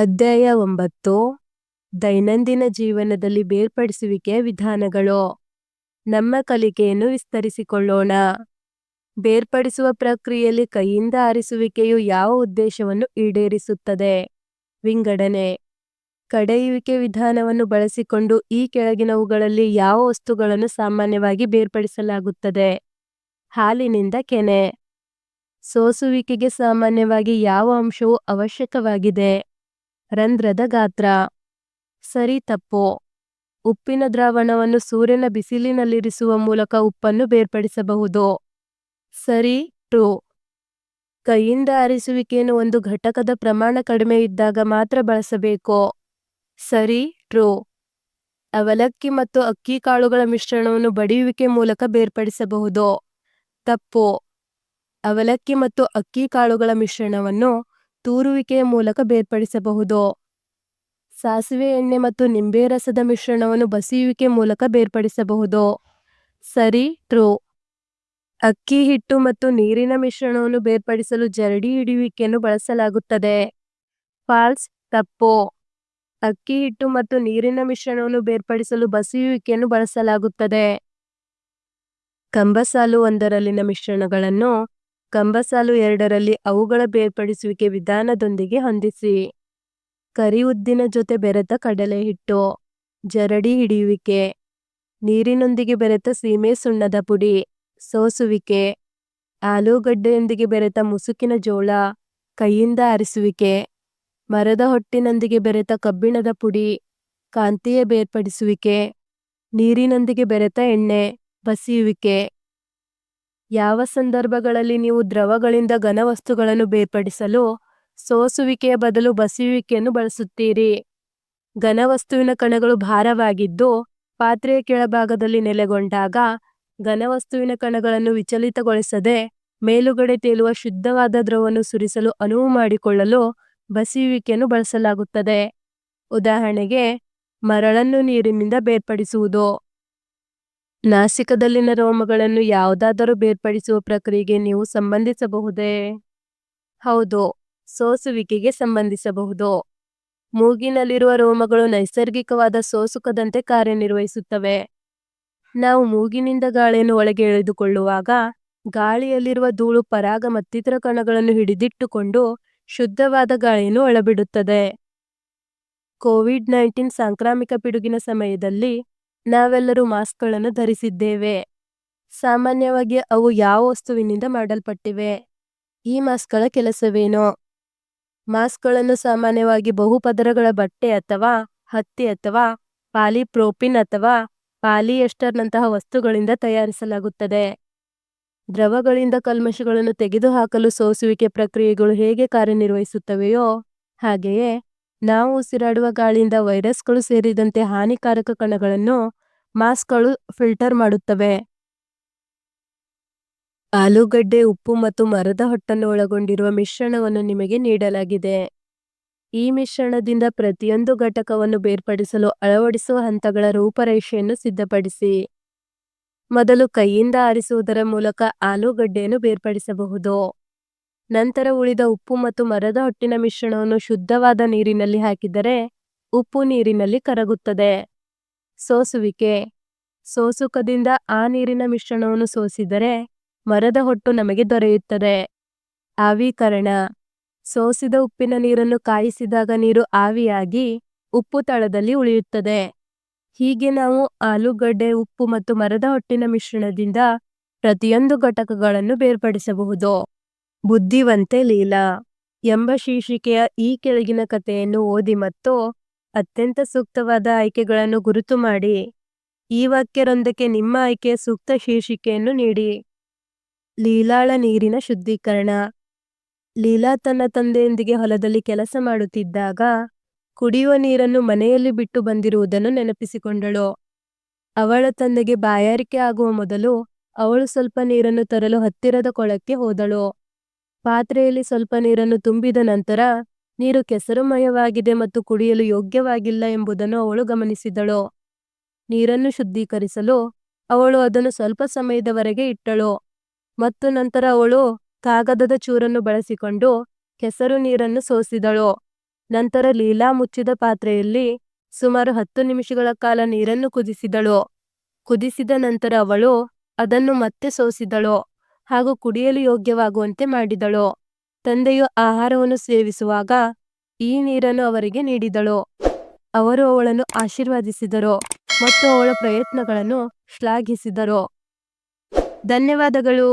ಅಧ್ಯಾಯ ಒಂಬತ್ತು. ದೈನಂದಿನ ಜೀವನದಲ್ಲಿ ಬೇರ್ಪಡಿಸುವಿಕೆಯ ವಿಧಾನಗಳು. ನಮ್ಮ ಕಲಿಕೆಯನ್ನು ವಿಸ್ತರಿಸಿಕೊಳ್ಳೋಣ. ಬೇರ್ಪಡಿಸುವ ಪ್ರಕ್ರಿಯೆಯಲ್ಲಿ ಕೈಯಿಂದ ಆರಿಸುವಿಕೆಯು ಯಾವ ಉದ್ದೇಶವನ್ನು ಈಡೇರಿಸುತ್ತದೆ? ವಿಂಗಡಣೆ. ಕಡೆಯುವಿಕೆ ವಿಧಾನವನ್ನು ಬಳಸಿಕೊಂಡು ಈ ಕೆಳಗಿನವುಗಳಲ್ಲಿ ಯಾವ ವಸ್ತುಗಳನ್ನು ಸಾಮಾನ್ಯವಾಗಿ ಬೇರ್ಪಡಿಸಲಾಗುತ್ತದೆ? ಹಾಲಿನಿಂದ ಕೆನೆ. ಸೋಸುವಿಕೆಗೆ ಸಾಮಾನ್ಯವಾಗಿ ಯಾವ ಅಂಶವು ಅವಶ್ಯಕವಾಗಿದೆ? ರಂಧ್ರದ ಗಾತ್ರ. ಸರಿ ತಪ್ಪು. ಉಪ್ಪಿನ ದ್ರಾವಣವನ್ನು ಸೂರ್ಯನ ಬಿಸಿಲಿನಲ್ಲಿರಿಸುವ ಮೂಲಕ ಉಪ್ಪನ್ನು ಬೇರ್ಪಡಿಸಬಹುದು. ಸರಿ, ಟ್ರೂ. ಕೈಯಿಂದ ಆರಿಸುವಿಕೆಯನ್ನು ಒಂದು ಘಟಕದ ಪ್ರಮಾಣ ಕಡಿಮೆ ಇದ್ದಾಗ ಮಾತ್ರ ಬಳಸಬೇಕು. ಸರಿ, ಟ್ರೂ. ಅವಲಕ್ಕಿ ಮತ್ತು ಅಕ್ಕಿ ಕಾಳುಗಳ ಮಿಶ್ರಣವನ್ನು ಬಡಿಯುವಿಕೆ ಮೂಲಕ ಬೇರ್ಪಡಿಸಬಹುದು. ತಪ್ಪು. ಅವಲಕ್ಕಿ ಮತ್ತು ಅಕ್ಕಿ ಕಾಳುಗಳ ಮಿಶ್ರಣವನ್ನು ತೂರುವಿಕೆಯ ಮೂಲಕ ಬೇರ್ಪಡಿಸಬಹುದು. ಸಾಸಿವೆ ಎಣ್ಣೆ ಮತ್ತು ನಿಂಬೆ ರಸದ ಮಿಶ್ರಣವನ್ನು ಬಸಿಯುವಿಕೆ ಮೂಲಕ ಬೇರ್ಪಡಿಸಬಹುದು. ಸರಿ ಟ್ರೂ ಅಕ್ಕಿ, ಹಿಟ್ಟು ಮತ್ತು ನೀರಿನ ಮಿಶ್ರಣವನ್ನು ಬೇರ್ಪಡಿಸಲು ಜರಡಿ ಹಿಡಿಯುವಿಕೆಯನ್ನು ಬಳಸಲಾಗುತ್ತದೆ. ಫಾಲ್ಸ್ ತಪ್ಪು. ಅಕ್ಕಿ, ಹಿಟ್ಟು ಮತ್ತು ನೀರಿನ ಮಿಶ್ರಣವನ್ನು ಬೇರ್ಪಡಿಸಲು ಬಸಿಯುವಿಕೆಯನ್ನು ಬಳಸಲಾಗುತ್ತದೆ. ಕಂಬಸಾಲು ಒಂದರಲ್ಲಿನ ಮಿಶ್ರಣಗಳನ್ನು ಕಂಬಸಾಲು ಎರಡರಲ್ಲಿ ಅವುಗಳ ಬೇರ್ಪಡಿಸುವಿಕೆ ವಿಧಾನದೊಂದಿಗೆ ಹೊಂದಿಸಿ. ಕರಿ ಉದ್ದಿನ ಜೊತೆ ಬೆರೆತ ಕಡಲೆ ಹಿಟ್ಟು ಜರಡಿ ಹಿಡಿಯುವಿಕೆ, ನೀರಿನೊಂದಿಗೆ ಬೆರೆತ ಸೀಮೆ ಸುಣ್ಣದ ಪುಡಿ, ಸೋಸುವಿಕೆ, ಆಲೂಗಡ್ಡೆಯೊಂದಿಗೆ ಬೆರೆತ ಮುಸುಕಿನ ಜೋಳ, ಕೈಯಿಂದ ಆರಿಸುವಿಕೆ ಮರದ ಹೊಟ್ಟಿನೊಂದಿಗೆ ಬೆರೆತ ಕಬ್ಬಿಣದ ಪುಡಿ, ಕಾಂತೀಯ ಬೇರ್ಪಡಿಸುವಿಕೆ, ನೀರಿನೊಂದಿಗೆ ಬೆರೆತ ಎಣ್ಣೆ ಬಸಿಯುವಿಕೆ. ಯಾವ ಸಂದರ್ಭಗಳಲ್ಲಿ ನೀವು ದ್ರವಗಳಿಂದ ಘನವಸ್ತುಗಳನ್ನು ಬೇರ್ಪಡಿಸಲು, ಸೋಸುವಿಕೆಯ ಬದಲು ಬಸಿಯುವಿಕೆಯನ್ನು ಬಳಸುತ್ತೀರಿ. ಘನವಸ್ತುವಿನ ಕಣಗಳು ಭಾರವಾಗಿದ್ದು, ಪಾತ್ರೆಯ ಕೆಳಭಾಗದಲ್ಲಿ ನೆಲೆಗೊಂಡಾಗ ಘನವಸ್ತುವಿನ ಕಣಗಳನ್ನು ವಿಚಲಿತಗೊಳಿಸದೆ ಮೇಲುಗಡೆ ತೇಲುವ ಶುದ್ಧವಾದ ದ್ರವವನ್ನು ಸುರಿಸಲು ಅನುವು ಮಾಡಿಕೊಳ್ಳಲು, ಬಸಿಯುವಿಕೆಯನ್ನು ಬಳಸಲಾಗುತ್ತದೆ. ಉದಾಹರಣೆಗೆ, ಮರಳನ್ನು ನೀರಿನಿಂದ ಬೇರ್ಪಡಿಸುವುದು. ನಾಸಿಕದಲ್ಲಿನ ರೋಮಗಳನ್ನು ಯಾವುದಾದರೂ ಬೇರ್ಪಡಿಸುವ ಪ್ರಕ್ರಿಯೆಗೆ ನೀವು ಸಂಬಂಧಿಸಬಹುದೇ? ಹೌದು, ಸೋಸುವಿಕೆಗೆ ಸಂಬಂಧಿಸಬಹುದು. ಮೂಗಿನಲ್ಲಿರುವ ರೋಮಗಳು ನೈಸರ್ಗಿಕವಾದ ಸೋಸುಕದಂತೆ ಕಾರ್ಯನಿರ್ವಹಿಸುತ್ತವೆ. ನಾವು ಮೂಗಿನಿಂದ ಗಾಳಿಯನ್ನು ಒಳಗೆ ಎಳೆದುಕೊಳ್ಳುವಾಗ, ಗಾಳಿಯಲ್ಲಿರುವ ಧೂಳು ಪರಾಗ ಮತ್ತಿತರ ಕಣಗಳನ್ನು ಹಿಡಿದಿಟ್ಟುಕೊಂಡು ಶುದ್ಧವಾದ ಗಾಳಿಯನ್ನು ಒಳಬಿಡುತ್ತದೆ. ಕೋವಿಡ್ ನೈನ್ಟೀನ್ ಸಾಂಕ್ರಾಮಿಕ ಪಿಡುಗಿನ ಸಮಯದಲ್ಲಿ ನಾವೆಲ್ಲರೂ ಮಾಸ್ಕ್ಗಳನ್ನು ಧರಿಸಿದ್ದೇವೆ. ಸಾಮಾನ್ಯವಾಗಿ ಅವು ಯಾವ ವಸ್ತುವಿನಿಂದ ಮಾಡಲ್ಪಟ್ಟಿವೆ? ಈ ಮಾಸ್ಕ್ಗಳ ಕೆಲಸವೇನು? ಮಾಸ್ಕ್ಗಳನ್ನು ಸಾಮಾನ್ಯವಾಗಿ ಬಹುಪದರಗಳ ಬಟ್ಟೆ ಅಥವಾ ಹತ್ತಿ ಅಥವಾ ಪಾಲಿಪ್ರೋಪಿನ್ ಅಥವಾ ಪಾಲಿಯೆಸ್ಟರ್ನಂತಹ ವಸ್ತುಗಳಿಂದ ತಯಾರಿಸಲಾಗುತ್ತದೆ. ದ್ರವಗಳಿಂದ ಕಲ್ಮಶಗಳನ್ನು ತೆಗೆದುಹಾಕಲು ಸೋಸುವಿಕೆ ಪ್ರಕ್ರಿಯೆಗಳು ಹೇಗೆ ಕಾರ್ಯನಿರ್ವಹಿಸುತ್ತವೆಯೋ ಹಾಗೆಯೇ ನಾವು ಉಸಿರಾಡುವ ಗಾಳಿಯಿಂದ ವೈರಸ್ಗಳು ಸೇರಿದಂತೆ ಹಾನಿಕಾರಕ ಕಣಗಳನ್ನು ಮಾಸ್ಕ್ಗಳು ಫಿಲ್ಟರ್ ಮಾಡುತ್ತವೆ. ಆಲೂಗಡ್ಡೆ, ಉಪ್ಪು ಮತ್ತು ಮರದ ಹೊಟ್ಟನ್ನು ಒಳಗೊಂಡಿರುವ ಮಿಶ್ರಣವನ್ನು ನಿಮಗೆ ನೀಡಲಾಗಿದೆ. ಈ ಮಿಶ್ರಣದಿಂದ ಪ್ರತಿಯೊಂದು ಘಟಕವನ್ನು ಬೇರ್ಪಡಿಸಲು ಅಳವಡಿಸುವ ಹಂತಗಳ ರೂಪರೇಷೆಯನ್ನು ಸಿದ್ಧಪಡಿಸಿ. ಮೊದಲು ಕೈಯಿಂದ ಆರಿಸುವುದರ ಮೂಲಕ ಆಲೂಗಡ್ಡೆಯನ್ನು ಬೇರ್ಪಡಿಸಬಹುದು. ನಂತರ ಉಳಿದ ಉಪ್ಪು ಮತ್ತು ಮರದ ಹೊಟ್ಟಿನ ಮಿಶ್ರಣವನ್ನು ಶುದ್ಧವಾದ ನೀರಿನಲ್ಲಿ ಹಾಕಿದರೆ ಉಪ್ಪು ನೀರಿನಲ್ಲಿ ಕರಗುತ್ತದೆ. ಸೋಸುವಿಕೆ. ಸೋಸುಕದಿಂದ ಆ ನೀರಿನ ಮಿಶ್ರಣವನ್ನು ಸೋಸಿದರೆ ಮರದ ಹೊಟ್ಟು ನಮಗೆ ದೊರೆಯುತ್ತದೆ. ಆವೀಕರಣ. ಸೋಸಿದ ಉಪ್ಪಿನ ನೀರನ್ನು ಕಾಯಿಸಿದಾಗ ನೀರು ಆವಿಯಾಗಿ ಉಪ್ಪು ತಳದಲ್ಲಿ ಉಳಿಯುತ್ತದೆ. ಹೀಗೆ ನಾವು ಆಲೂಗಡ್ಡೆ, ಉಪ್ಪು ಮತ್ತು ಮರದ ಹೊಟ್ಟಿನ ಮಿಶ್ರಣದಿಂದ ಪ್ರತಿಯೊಂದು ಘಟಕಗಳನ್ನು ಬೇರ್ಪಡಿಸಬಹುದು. ಬುದ್ಧಿವಂತೆ ಲೀಲಾ ಎಂಬ ಶೀರ್ಷಿಕೆಯ ಈ ಕೆಳಗಿನ ಕಥೆಯನ್ನು ಓದಿ ಮತ್ತು ಅತ್ಯಂತ ಸೂಕ್ತವಾದ ಆಯ್ಕೆಗಳನ್ನು ಗುರುತು ಮಾಡಿ. ಈ ವಾಕ್ಯರೊಂದಕ್ಕೆ ನಿಮ್ಮ ಆಯ್ಕೆಯ ಸೂಕ್ತ ಶೀರ್ಷಿಕೆಯನ್ನು ನೀಡಿ. ಲೀಲಾಳ ನೀರಿನ ಶುದ್ಧೀಕರಣ. ಲೀಲಾ ತನ್ನ ತಂದೆಯೊಂದಿಗೆ ಹೊಲದಲ್ಲಿ ಕೆಲಸ ಮಾಡುತ್ತಿದ್ದಾಗ ಕುಡಿಯುವ ನೀರನ್ನು ಮನೆಯಲ್ಲಿ ಬಿಟ್ಟು ಬಂದಿರುವುದನ್ನು ನೆನಪಿಸಿಕೊಂಡಳು. ಅವಳ ತಂದೆಗೆ ಬಾಯಾರಿಕೆ ಆಗುವ ಮೊದಲು ಅವಳು ಸ್ವಲ್ಪ ನೀರನ್ನು ತರಲು ಹತ್ತಿರದ ಕೊಳಕ್ಕೆ ಹೋದಳು. ಪಾತ್ರೆಯಲ್ಲಿ ಸ್ವಲ್ಪ ನೀರನ್ನು ತುಂಬಿದ ನಂತರ ನೀರು ಕೆಸರುಮಯವಾಗಿದೆ ಮತ್ತು ಕುಡಿಯಲು ಯೋಗ್ಯವಾಗಿಲ್ಲ ಎಂಬುದನ್ನು ಅವಳು ಗಮನಿಸಿದಳು. ನೀರನ್ನು ಶುದ್ಧೀಕರಿಸಲು ಅವಳು ಅದನ್ನು ಸ್ವಲ್ಪ ಸಮಯದವರೆಗೆ ಇಟ್ಟಳು. ಮತ್ತು ನಂತರ ಅವಳು ಕಾಗದದ ಚೂರನ್ನು ಬಳಸಿಕೊಂಡು ಕೆಸರು ನೀರನ್ನು ಸೋಸಿದಳು. ನಂತರ ಲೀಲಾ ಮುಚ್ಚಿದ ಪಾತ್ರೆಯಲ್ಲಿ ಸುಮಾರು ಹತ್ತು ನಿಮಿಷಗಳ ಕಾಲ ನೀರನ್ನು ಕುದಿಸಿದಳು. ಕುದಿಸಿದ ನಂತರ ಅವಳು ಅದನ್ನು ಮತ್ತೆ ಸೋಸಿದಳು. ಹಾಗೂ ಕುಡಿಯಲು ಯೋಗ್ಯವಾಗುವಂತೆ ಮಾಡಿದಳು. ತಂದೆಯು ಆಹಾರವನ್ನು ಸೇವಿಸುವಾಗ ಈ ನೀರನ್ನು ಅವರಿಗೆ ನೀಡಿದಳು. ಅವರು ಅವಳನ್ನು ಆಶೀರ್ವಾದಿಸಿದರು ಮತ್ತು ಅವಳ ಪ್ರಯತ್ನಗಳನ್ನು ಶ್ಲಾಘಿಸಿದರು. ಧನ್ಯವಾದಗಳು.